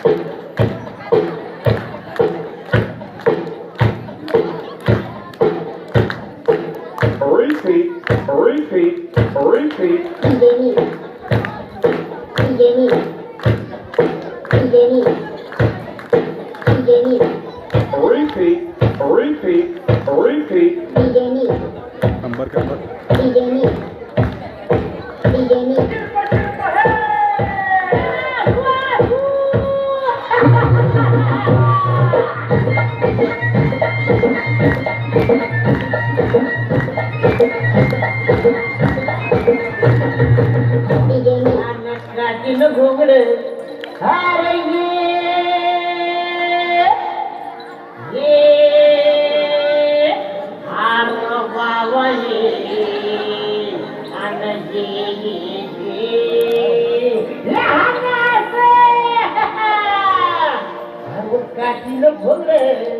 Repeat, repeat, repeat. Jamie. Jamie. Jamie. Jamie. Repeat, repeat, repeat. Jamie. Number, number. Jamie. Jamie. নাকিন ঘুগড়ে। হারাইয়ে রে। আর বাবাই আনজে কাটিল ঘুগড়ে।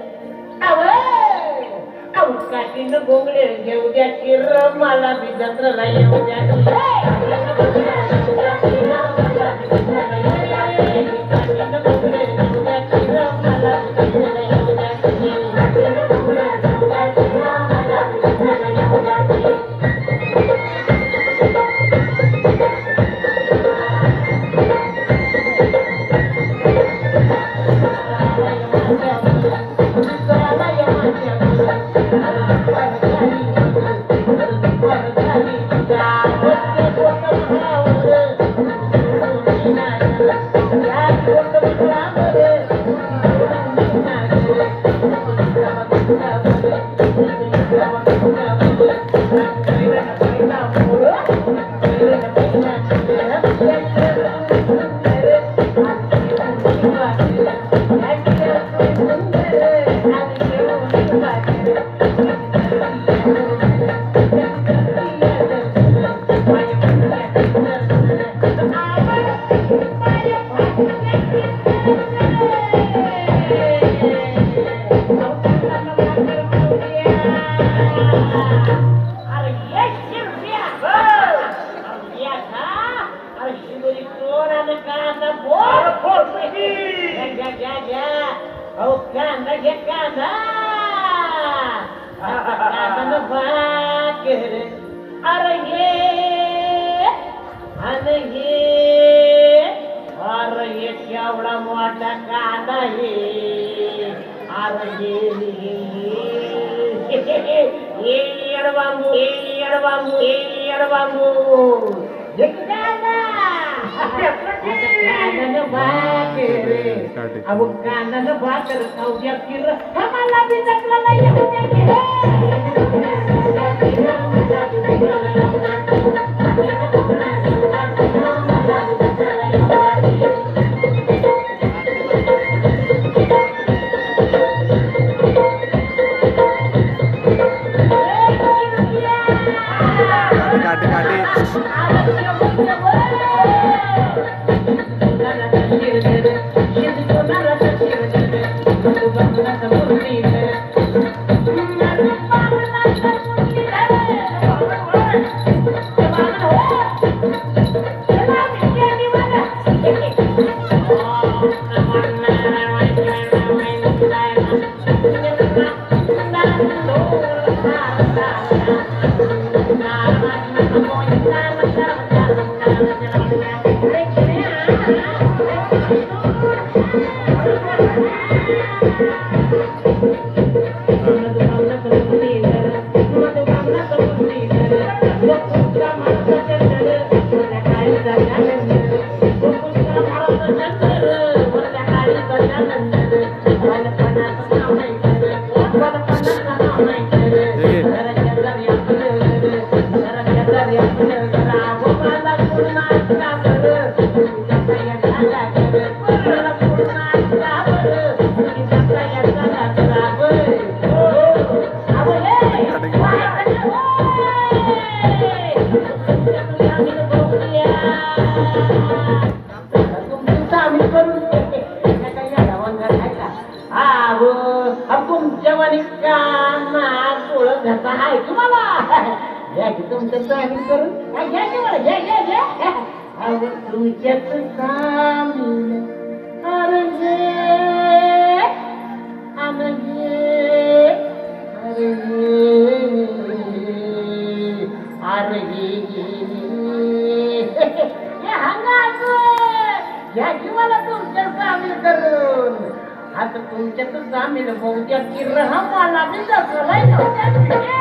काठीन घोंगड घेऊ द्या किर मला बी जत्रा येऊ وكان شكاما انا مفاكر ارجيت انجيت ارجيت يا ولا موتا كانهي ఏడు బాబు ఏడు బాబు ఏడు బాబు దిగ్గానా अहो कांदानं भाकर खाऊ द्या किर आम्हाला बी जत्राला येऊ काटे काटे. मनिष्का नाक ओळख घरचा आहे तुम्हाला घ्या की तुमचं प्लॅनिंग करून हा, घ्या की मला घ्या घ्या घ्या अहो तुमच्यात सामील अरंगे अनगे अरे अरे या हंगाचं घ्या की मला तुमच्या सामील करून आता तुमच्यातच जा मी बहुत्या किरहा मला बी दाखवलाय